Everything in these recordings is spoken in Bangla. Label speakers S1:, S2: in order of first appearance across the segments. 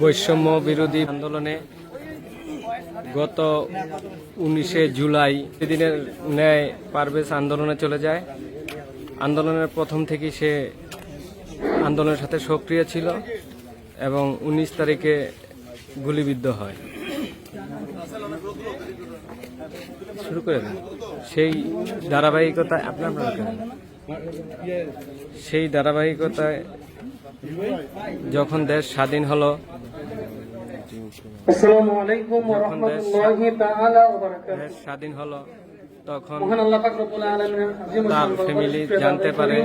S1: বৈষম্য বিরোধী আন্দোলনে গত উনিশে জুলাই সেদিনের ন্যায় পারভেজ আন্দোলনে চলে যায়। আন্দোলনের প্রথম থেকেই সে আন্দোলনের সাথে সক্রিয় ছিল এবং উনিশ তারিখে গুলিবিদ্ধ হয়। শুরু করে। সেই ধারাবাহিকতায় আপনার সেই ধারাবাহিকতায় যখন দেশ স্বাধীন হলো
S2: আসসালামু আলাইকুম ওয়া রাহমাতুল্লাহি তাআলা ওয়া বারাকাতুহু।
S1: স্বাধীন হলো তখন
S2: মহান আল্লাহ পাক রব্বুল আলামিনের আজিম
S1: তার ফ্যামিলি জানতে পারে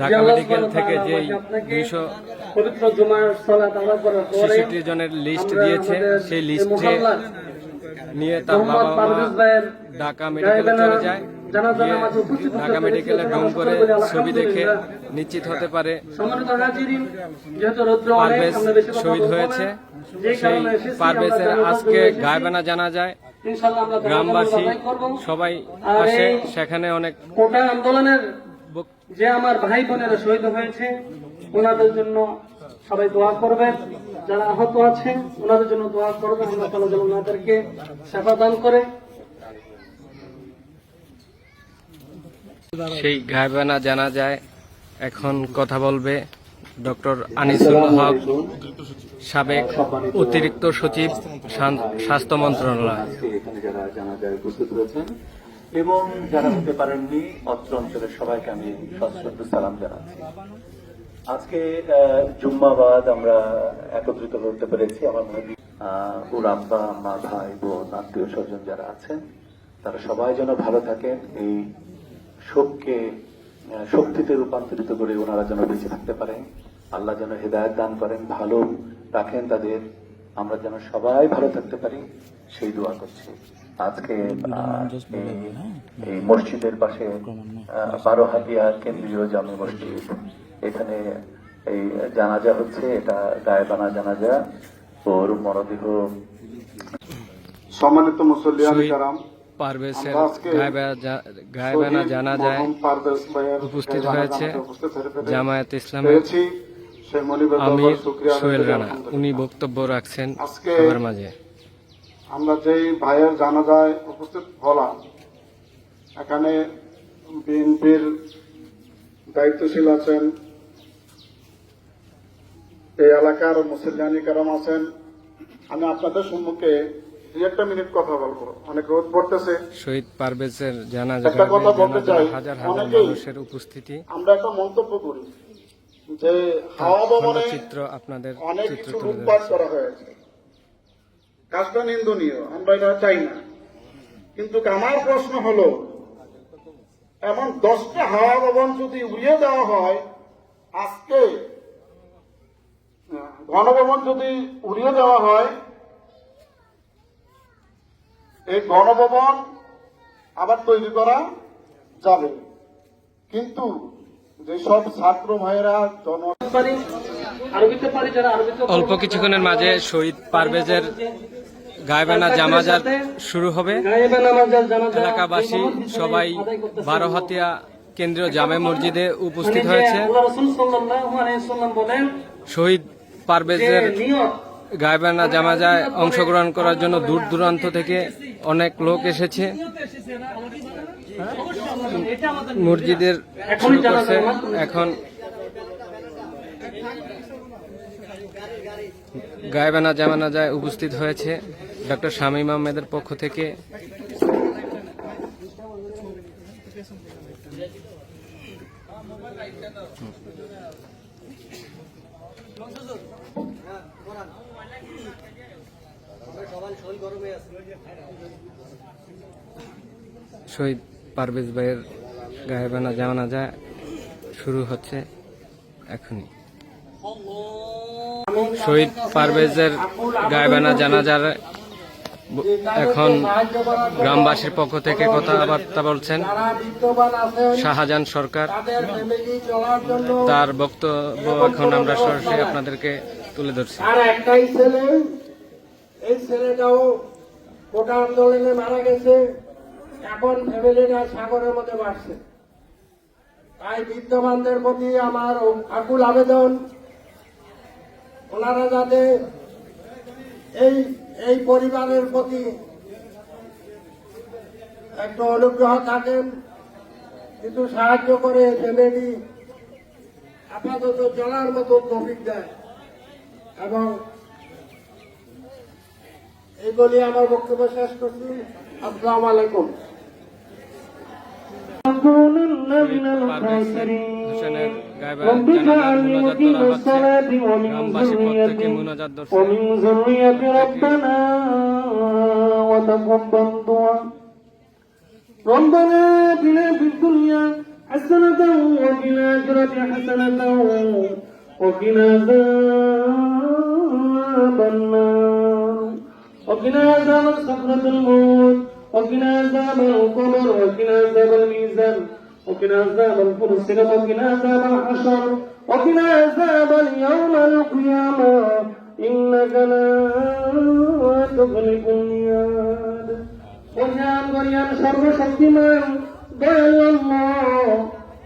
S1: ঢাকা মেডিকেল থেকে
S2: তাআলা
S1: দুইশো
S2: পবিত্র জুমার সালাত আদায় করার পরে
S1: ছেষট্টি জনের লিস্ট দিয়েছে সেই লিস্টে নিয়ে তার বাবা ঢাকা মেডিকেলে চলে যায়। ঢাকা মেডিকেলে
S2: আমরা
S1: করে ছবি দেখে নিশ্চিত হতে পারে। পারভেজ শহীদ হয়েছে। সেই পারভেজের আজকে। গায়বানা জানা যায়। গ্রামবাসী সবাই আসে সেখানে অনেক
S2: কোটা আন্দোলনের যে আমার ভাই বোনেরা শহীদ হয়েছে ওনাদের জন্য সবাই দোয়া করবেন। যারা আহত আছে ওনাদের জন্য দোয়া করবেন। আল্লাহ তাআলা যেন ওনাদেরকে সেবা দান করে।
S1: সেই গায়বানা জানা যায়। এখন কথা বলবে ডক্টর আনিসুল হক, সাবেক অতিরিক্ত সচিব স্বাস্থ্য মন্ত্রণালয়।
S3: এবং যারা হতে পারেননি, অত্র অঞ্চলের সবাইকে আমি সশ্রদ্ধ সালাম জানাচ্ছি। আজকে জুম্মাবাদ আমরা একত্রিত হতে পেরেছি। আমার মনে ওর আব্বা, মা, ভাই, বোন, আত্মীয় স্বজন যারা আছেন, তারা সবাই যেন ভালো থাকেন। এই শোককে শক্তিতে রূপান্তরিত করে ওনারা যেন বেঁচে থাকতে পারেন আল্লাহ যেন হেদায়ত দান করেন ভালো রাখেন তাদের আমরা যেন সবাই ভালো থাকতে পারি সেই দোয়া করছি। আজকে এই- মসজিদের পাশে আহ, বারো হাতিয়া কেন্দ্রীয় জামে মসজিদ। এখানে এই জানাজা হচ্ছে এটা গায়েবানা জানাজা। ওর মরদেহ
S4: সম্মানিত মুসল্লিয়ান কারাম
S1: পারভেজের গায়বানা জানা যায় উপস্থিত হয়েছে জামায়াত ইসলামের আমির সোহেল রানা উনি বক্তব্য রাখছেন সবার মাঝে।
S4: আমরা যেই ভাইয়ের জানাজায় উপস্থিত হলাম এখানে বিএনপির দায়িত্বশীল আছেন এই এলাকার মুসলিয়ানি কারাম আছেন। আমি আপনাদের সম্মুখে দুই একটা মিনিট কথা বলব। অনেক রোদ পড়তেছে।
S1: শহীদ পারভেজের জানা
S4: একটা কথা বলতে চাই,
S1: হাজার হাজার মানুষের উপস্থিতি।
S4: আমরা একটা মন্তব্য করি যে হাওয়া ভবনে
S1: চিত্র আপনাদের
S4: অনেক কিছু লুটপাট করা হয়েছে। কাজটা নিন্দনীয় আমরা এটা চাই না। কিন্তু আমার প্রশ্ন হলো এমন দশটা হাওয়া ভবন যদি উড়িয়ে দেওয়া হয় আজকে গণভবন যদি উড়িয়ে দেওয়া হয় এই গণভবন আবার তৈরি করা যাবে কিন্তু যেসব ছাত্র ভাইয়েরা জন
S1: অল্প কিছুক্ষণের মাঝে শহীদ পারভেজের গায়বানা জামাজার শুরু হবে এলাকাবাসী সবাই
S2: আদায় করতেছে।
S1: বারো হাতিয়া কেন্দ্রীয় জামে মসজিদে উপস্থিত হয়েছে শহীদ পারভেজের গায়বানা জামাজায় অংশগ্রহণ করার জন্য দূর দূরান্ত থেকে অনেক লোক এসেছে। মসজিদের এখন গায়বানা জামানা যায় উপস্থিত হয়েছে। ডক্টর শামীম আহমেদের পক্ষ থেকে শহীদ পারভেজ ভাইয়ের গায়েবানা জামানা যায় শুরু হচ্ছে এখনই। শহীদ পারভেজের গায়ে গায়েবানা জানাজার ব- এখন গ্রামবাসীর পক্ষ থেকে কথাবার্তা বলছেন
S2: যারা
S1: শাহজাহান সরকার। তার বক্তব্য এখন আমরা সরাসরি আপনাদেরকে তুলে ধরছি।
S2: আর একটাই ছেলে এই ছেলেটাও কোটা আন্দোলনে মারা গেছে, এখন ফ্যামিলিটা সাগরের মধ্যে বাড়ছে। তাই বিদ্যমানদের প্রতি আমার আকুল আবেদন, ওনারা যাতে এই এই পরিবারের প্রতি একটু অনুগ্রহ থাকেন, কিন্তু সাহায্য করে ফ্যামিলি আপাতত চলার মতো তফিক দেয় এবং এই বলে আমার বক্তব্য শেষ করছি আসসালামু আলাইকুম
S1: পারভেজ হোসেনের গায়েবা জানাজার মুনাজাত করা হচ্ছে গ্রামবাসী প্রত্যেকে মুনাজাত ধরছে
S5: ومن ذرية ربنا وتقبل دعاء ربنا اتنا في الدنيا حسنة وفي الآخرة حسنة وقنا عذاب وقنا عذاب سكرة الموت وقنا عذاب القبر وقنا عذاب الميزان وقنا عذاب الفرس وقنا عذاب الحشر وقنا عذاب اليوم القيامة إنك لا تخلف الميعاد কল্যাণ কল্যাণ সর্বশক্তিমান দয়ালু আল্লাহ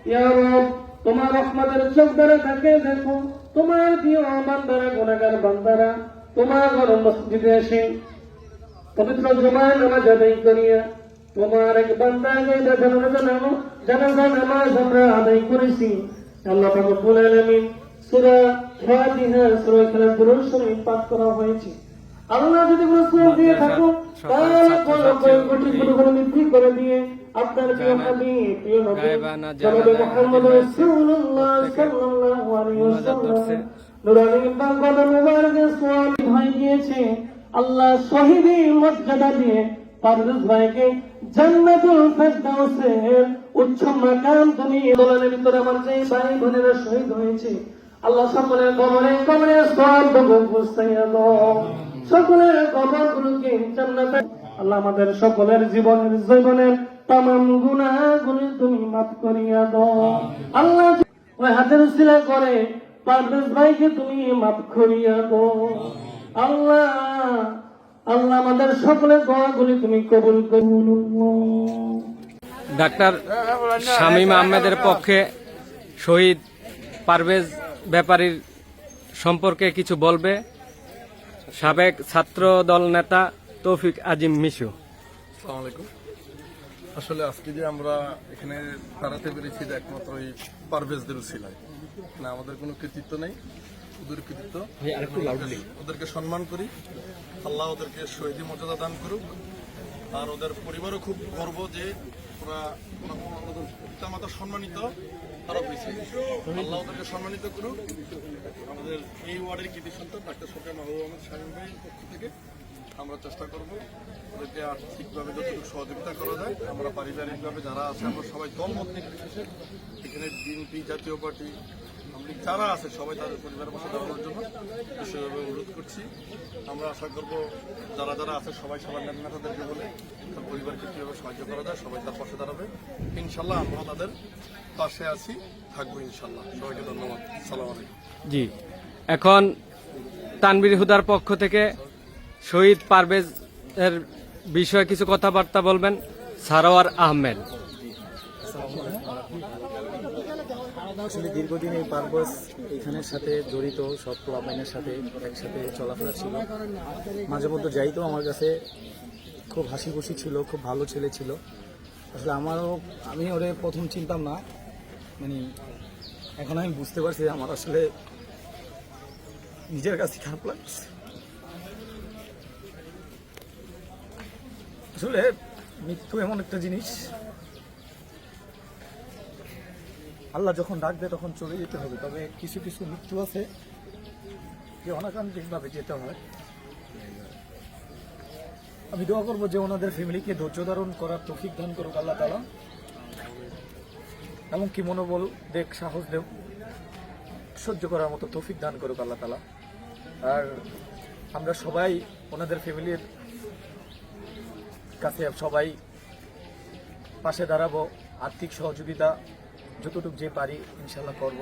S5: ইয়া রব তোমার রহমতের চোখ দ্বারা তাকে দেখো তোমার প্রিয় বান্দারা গুণাগার বান্দারা তোমার ঘর মসজিদে এসে পবিত্র জুমায় নামাজ আদায় করিয়া তোমার এক বান্দাকে দেখানোর জন্য জানাজা নামাজ আমরা আদায় করেছি। আল্লাহ পাক রব্বুল আলামিন সূরা ফাতিহা সূরা ইখলাস দুরূদ শরীফ পাঠ করা হয়েছে। আল্লাহ যদি কোনো সূরা দিয়ে থাকো তাহলে কোনো কোটি কোটি কোটি বৃদ্ধি করে দিয়ে আপনার প্রিয় হাবিব প্রিয় নবী জনাবে মুহাম্মদ রাসূলুল্লাহ সাল্লাল্লাহু আলাইহি ওয়াসাল্লাম নুরানি বাংলা মুবারকে সোয়াল হয়ে গিয়েছে। আল্লাহ শহীদের মর্যাদা দিয়ে পারভেজ ভাইকে জান্নাতুল ফেরদাউসের উচ্চ মাকাম তুমি দোলনের ভিতরে আমার যে ভাই বোনেরা শহীদ হয়েছে, আল্লাহ সকলের কবরে কবরে সব পৌঁছাইয়া দাও সকলের কবর গুলোকে জান্নাতে আল্লাহ আমাদের সকলের জীবনের জীবনের তামাম গুনাহগুলি তুমি মাফ করিয়া দাও। আল্লাহ ওই হাতের সিলা করে পারভেজ ভাইকে তুমি মাফ করিয়া দাও। আল্লাহ আল্লাহ আমাদের সকলের দোয়াগুলি তুমি কবুল করুন।
S1: ডাক্তার শামীম আহমেদের পক্ষে শহীদ পারভেজ ব্যাপারীর সম্পর্কে কিছু বলবে? সাবেক ছাত্র দল নেতা তৌফিক আজিম মিশু।
S6: আলাইকুম। আসলে আজকে যে আমরা এখানে দাঁড়াতে পেরেছি যে একমাত্র এই পারভেজদের ছিলাই না আমাদের কোনো কৃতিত্ব নেই। ওদের কৃতিত্ব ওদেরকে সম্মান করি। আল্লাহ ওদেরকে শহীদি মর্যাদা দান করুক। আর ওদের পরিবারও খুব গর্ব যে ওরা পিতামাতা সম্মানিত আরও বেশি আল্লাহ ওদেরকে সম্মানিত করুক। আমাদের এই ওয়ার্ডের কৃতি সন্তান ডাক্তার সরকার মাহবুব আহমেদ সাহেব ভাইয়ের পক্ষ থেকে আমরা চেষ্টা করব ওদেরকে আর্থিকভাবে যতটুকু সহযোগিতা করা যায় আমরা পারিবারিকভাবে যারা আছে আমরা সবাই দলমত নির্বিশেষে এখানে বিএনপি জাতীয় পার্টি যারা আছে, সবাই তাদের পরিবারের পাশে দাঁড়ানোর জন্য বিশেষভাবে অনুরোধ করছি। আমরা আশা করব যারা যারা আছে, সবাই সবার নেতাদেরকে বলে। তার পরিবারকে কীভাবে সাহায্য করা যায়, সবাই তার পাশে দাঁড়াবে। ইনশাল্লাহ আমরা তাদের পাশে আছি, থাকব ইনশাল্লাহ। সবাইকে ধন্যবাদ। সালাম আলাইকুম।
S1: জি। এখন তানবির হুদার পক্ষ থেকে শহীদ পারভেজ এর বিষয়ে কিছু কথাবার্তা বলবেন সারোয়ার আহমেদ।
S7: আসলে দীর্ঘদিন এই পারবস এখানের সাথে জড়িত, সব ক্লাবাইনের সাথে একসাথে চলাফেরা ছিল। মাঝে মধ্যে যাইতো আমার কাছে খুব হাসি খুশি ছিল, খুব ভালো ছেলে ছিল। আসলে আমারও, আমি ওরে প্রথম চিনতাম না। মানে এখন আমি বুঝতে পারছি আমার আসলে নিজের কাছে খারাপ লাগছে। আসলে মৃত্যু এমন একটা জিনিস আল্লাহ যখন ডাকবে তখন চলে যেতে হবে। তবে কিছু কিছু মৃত্যু আছে যে অনাকাঙ্ক্ষিতভাবে যেতে হয়। আমি দোয়া করব যে ওনাদের ফ্যামিলিকে ধৈর্য ধারণ করার তৌফিক দান করুক আল্লাহ তালা এমনকি মনোবল, দেখ, সাহস দেব সহ্য করার মতো তৌফিক দান করুক আল্লাহ তালা আর আমরা সবাই ওনাদের ফ্যামিলির কাছে সবাই পাশে দাঁড়াবো। আর্থিক সহযোগিতা যতটুকু যে পারি ইনশাল্লাহ করব।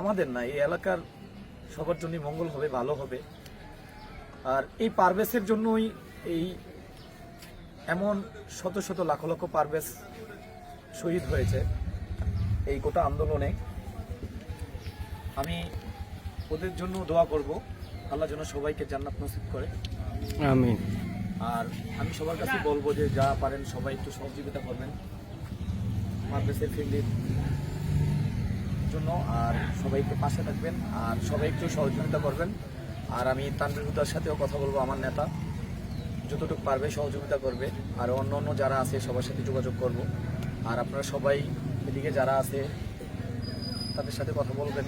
S7: আমাদের না এই এলাকার সবার জন্যই মঙ্গল হবে ভালো হবে। আর এই পারভেসের জন্যই এই এমন শত শত লাখ লক্ষ পারভেস শহীদ হয়েছে এই গোটা আন্দোলনে। আমি ওদের জন্য দোয়া করব আল্লাহ যেন সবাইকে জান্নাত নসিব করে।
S1: আমিন।
S7: আর আমি সবার কাছে বলব যে যা পারেন সবাই একটু সহযোগিতা করবেন। মাদ্রাসের ফ্যামিলির জন্য আর সবাইকে পাশে থাকবেন আর সবাই একটু সহযোগিতা করবেন। আর আমি তানবির হুদার সাথেও কথা বলব আমার নেতা। যতটুকু পারবে সহযোগিতা করবে আর অন্য অন্য যারা আছে সবার সাথে যোগাযোগ করব। আর আপনারা সবাই এদিকে যারা আছে তাদের সাথে কথা বলবেন।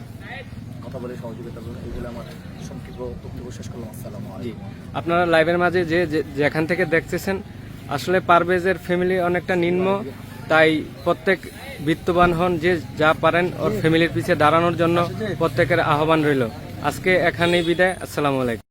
S7: কথা বলে সহযোগিতা করবেন এগুলো আমার সংক্ষিপ্ত বক্তব্য শেষ করলাম। আসসালামু
S1: জি। আপনারা লাইভের মাঝে যে যে- যেখান থেকে দেখতেছেন আসলে পারভেজের ফ্যামিলি অনেকটা নিম্ন। তাই প্রত্যেক বিত্তবান হন যে যা পারেন ওর ফ্যামিলির পিছিয়ে দাঁড়ানোর জন্য প্রত্যেকের আহ্বান রইল। আজকে এখানেই বিদায়, আসসালামু আলাইকুম।